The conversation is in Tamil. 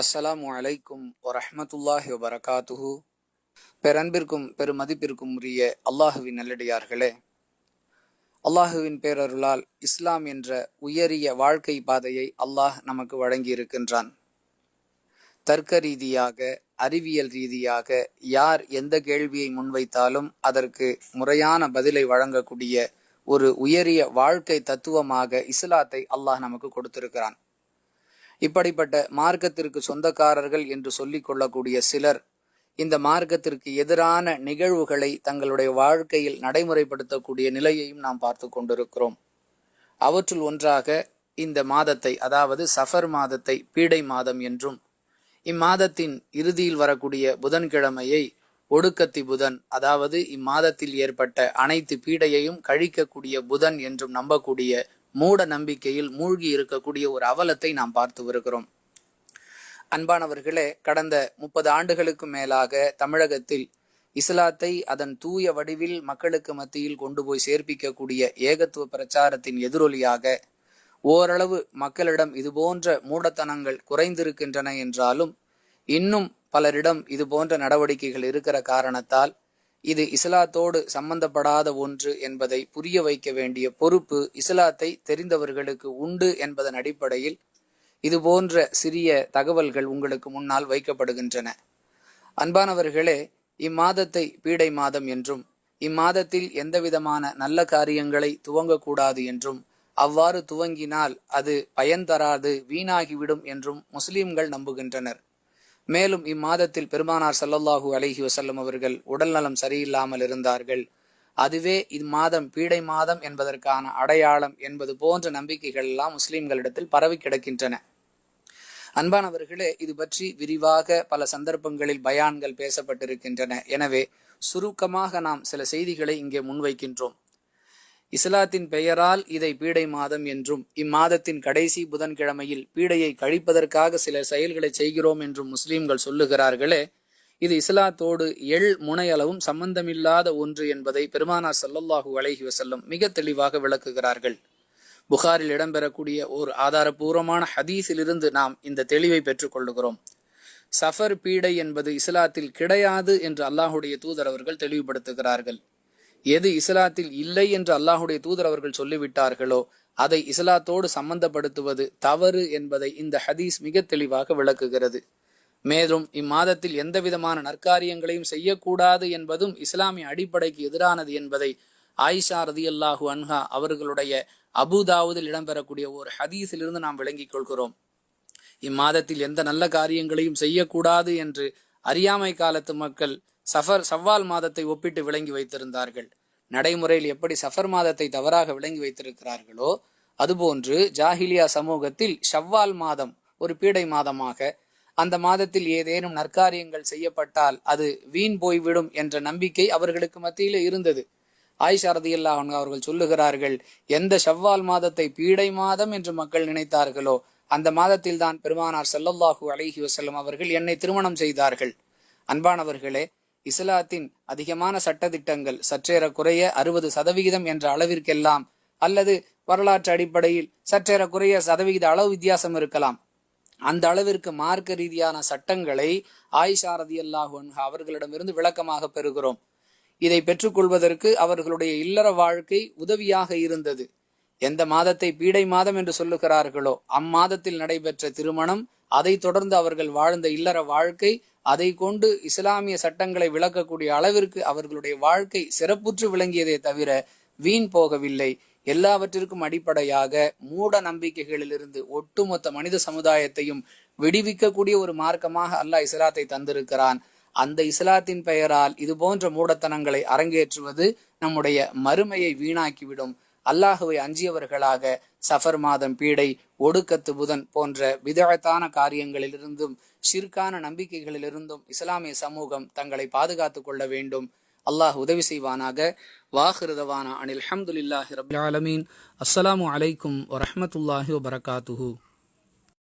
அஸ்ஸலாமு அலைக்கும் வரஹ்மத்துல்லாஹி வபரகாத்துஹு. பெரன்பிற்கும் பெருமதிப்பிற்கும் உரிய அல்லாஹுவின் நல்லடியார்களே அல்லாஹுவின் பேரருளால் இஸ்லாம் என்ற உயரிய வாழ்க்கை பாதையை அல்லாஹ் நமக்கு வழங்கியிருக்கின்றான். தர்க்க ரீதியாக அறிவியல் ரீதியாக யார் எந்த கேள்வியை முன்வைத்தாலும் அதற்கு முறையான பதிலை வழங்கக்கூடிய ஒரு உயரிய வாழ்க்கை தத்துவமாக இஸ்லாத்தை அல்லாஹ் நமக்கு கொடுத்திருக்கிறான். இப்படிப்பட்ட மார்க்கத்திற்கு சொந்தக்காரர்கள் என்று சொல்லிக் கொள்ளக்கூடிய சிலர் இந்த மார்க்கத்திற்கு எதிரான நிகழ்வுகளை தங்களுடைய வாழ்க்கையில் நடைமுறைப்படுத்தக்கூடிய நிலையையும் நாம் பார்த்து கொண்டிருக்கிறோம். அவற்றுள் ஒன்றாக இந்த மாதத்தை அதாவது சஃபர் மாதத்தை பீடை மாதம் என்றும் இம்மாதத்தின் இறுதியில் வரக்கூடிய புதன்கிழமையை ஒடுக்கத்தி புதன் அதாவது இம்மாதத்தில் ஏற்பட்ட அனைத்து பீடையையும் கழிக்கக்கூடிய புதன் என்றும் நம்பக்கூடிய மூட நம்பிக்கையில் மூழ்கி இருக்கக்கூடிய ஒரு அவலத்தை நாம் பார்த்து வருகிறோம். அன்பானவர்களே கடந்த முப்பது ஆண்டுகளுக்கு மேலாக தமிழகத்தில் இஸ்லாத்தை அதன் தூய வடிவில் மக்களுக்கு மத்தியில் கொண்டு போய் சேர்ப்பிக்கக்கூடிய ஏகத்துவ பிரச்சாரத்தின் எதிரொலியாக ஓரளவு மக்களிடம் இதுபோன்ற மூடத்தனங்கள் குறைந்திருக்கின்றன என்றாலும் இன்னும் பலரிடம் இது போன்ற நடவடிக்கைகள் இருக்கிற காரணத்தால் இது இஸ்லாத்தோடு சம்பந்தப்படாத ஒன்று என்பதை புரிய வைக்க வேண்டிய பொறுப்பு இஸ்லாத்தை தெரிந்தவர்களுக்கு உண்டு என்பதன் அடிப்படையில் இது போன்ற சிறிய தகவல்கள் உங்களுக்கு முன்னால் வைக்கப்படுகின்றன. அன்பானவர்களே இம்மாதத்தை பீடை மாதம் என்றும் இம்மாதத்தில் எந்தவிதமான நல்ல காரியங்களை துவங்கக்கூடாது என்றும் அவ்வாறு துவங்கினால் அது பயன் தராது வீணாகிவிடும் என்றும் முஸ்லிம்கள் நம்புகின்றனர். மேலும் இம்மாதத்தில் பெருமானார் சல்லல்லாஹூ அலஹி வசல்லம் அவர்கள் உடல்நலம் சரியில்லாமல் இருந்தார்கள். அதுவே இம்மாதம் பீடை மாதம் என்பதற்கான அடையாளம் என்பது போன்ற நம்பிக்கைகள் எல்லாம் முஸ்லிம்களிடத்தில் பரவி கிடக்கின்றன. அன்பானவர்களே இது பற்றி விரிவாக பல சந்தர்ப்பங்களில் பயான்கள் பேசப்பட்டிருக்கின்றன. எனவே சுருக்கமாக நாம் சில செய்திகளை இங்கே முன்வைக்கின்றோம். இஸ்லாத்தின் பெயரால் இதை பீடை மாதம் என்றும் இம்மாதத்தின் கடைசி புதன்கிழமையில் பீடையை கழிப்பதற்காக சில செயல்களை செய்கிறோம் என்றும் முஸ்லிம்கள் சொல்லுகிறார்களே. இது இஸ்லாத்தோடு எள் முனையளவும் சம்பந்தமில்லாத ஒன்று என்பதை பெருமானார் சல்லல்லாஹூ அலஹி வசல்லம் மிக தெளிவாக விளக்குகிறார்கள். புகாரில் இடம்பெறக்கூடிய ஓர் ஆதாரபூர்வமான ஹதீஸிலிருந்து நாம் இந்த தெளிவை பெற்றுக்கொள்ளுகிறோம் சஃபர் பீடை என்பது இஸ்லாத்தில் கிடையாது என்று அல்லாஹுடைய தூதர் அவர்கள் தெளிவுபடுத்துகிறார்கள். எது இஸ்லாத்தில் இல்லை என்று அல்லாஹுடைய தூதர் அவர்கள் சொல்லிவிட்டார்களோ அதை இஸ்லாத்தோடு சம்பந்தப்படுத்துவது தவறு என்பதை இந்த ஹதீஸ் மிக தெளிவாக விளக்குகிறது. மேலும் இம்மாதத்தில் எந்த விதமான நற்காரியங்களையும் செய்யக்கூடாது என்பதும் இஸ்லாமிய அடிப்படைக்கு எதிரானது என்பதை ஆயிஷா ரதி அல்லாஹு அன்ஹா அவர்களுடைய அபுதாவுதில் இடம்பெறக்கூடிய ஒரு ஹதீஸிலிருந்து நாம் விளங்கிக் கொள்கிறோம். இம்மாதத்தில் எந்த நல்ல காரியங்களையும் செய்யக்கூடாது என்று அறியாமை காலத்து மக்கள் சஃபர் சவ்வால் மாதத்தை ஒப்பிட்டு விளங்கி வைத்திருந்தார்கள். நடைமுறையில் எப்படி சஃபர் மாதத்தை தவறாக விளங்கி வைத்திருக்கிறார்களோ அதுபோன்று ஜாஹிலியா சமூகத்தில் ஷவ்வால் மாதம் ஒரு பீடை மாதமாக அந்த மாதத்தில் ஏதேனும் நற்காரியங்கள் செய்யப்பட்டால் அது வீண் போய்விடும் என்ற நம்பிக்கை அவர்களுக்கு மத்தியில் இருந்தது. ஆயிஷா ரதியல்லா அவர்கள் சொல்லுகிறார்கள் எந்த ஷவ்வால் மாதத்தை பீடை மாதம் என்று மக்கள் நினைத்தார்களோ அந்த மாதத்தில் தான் பெருமானார் சல்லல்லாஹூ அலஹி வசல்லம் அவர்கள் என்னை திருமணம் செய்தார்கள். அன்பானவர்களே இஸ்லாத்தின் அதிகமான சட்டத்திட்டங்கள் சற்றேற குறைய அறுபது சதவிகிதம் என்ற அளவிற்கெல்லாம் அல்லது வரலாற்று அடிப்படையில் சற்றேற குறைய சதவிகித அளவு வித்தியாசம் இருக்கலாம். அந்த அளவிற்கு மார்க்க ரீதியான சட்டங்களை ஆயிஷா ரதி அல்லாஹு அவர்களிடமிருந்து விளக்கமாக பெறுகிறோம். இதை பெற்றுக்கொள்வதற்கு அவர்களுடைய இல்லற வாழ்க்கை உதவியாக இருந்தது. எந்த மாதத்தை பீடை மாதம் என்று சொல்லுகிறார்களோ அம்மாதத்தில் நடைபெற்ற திருமணம் அதை தொடர்ந்து அவர்கள் வாழ்ந்த இல்லற வாழ்க்கை அதை கொண்டு இஸ்லாமிய சட்டங்களை விளக்கக்கூடிய அளவிற்கு அவர்களுடைய வாழ்க்கை சிறப்புற்று விளங்கியதே தவிர வீண் போகவில்லை. எல்லாவற்றிற்கும் அடிப்படையாக மூட நம்பிக்கைகளிலிருந்து ஒட்டுமொத்த மனித சமுதாயத்தையும் விடுவிக்கக்கூடிய ஒரு மார்க்கமாக அல்லாஹ் இஸ்லாத்தை தந்திருக்கிறான். அந்த இஸ்லாத்தின் பெயரால் இது போன்ற மூடத்தனங்களை அரங்கேற்றுவது நம்முடைய மறுமையை வீணாக்கிவிடும். அல்லாஹுவை அஞ்சியவர்களாக சஃபர் மாதம் பீடை ஒடுக்கத்து புதன் போன்ற விதழத்தான காரியங்களிலிருந்தும் ஷிர்கான நம்பிக்கைகளிலிருந்தும் இஸ்லாமிய சமூகம் தங்களை பாதுகாத்துக் கொள்ள வேண்டும். அல்லாஹ் உதவி செய்வானாக. வாஹிருதவானா அனில் அஹமதுல்லாஹி ரபுல் ஆலமீன். அஸ்ஸலாமு அலைக்கும் வரஹமத்துல்லாஹி வபரகாத்துஹூ.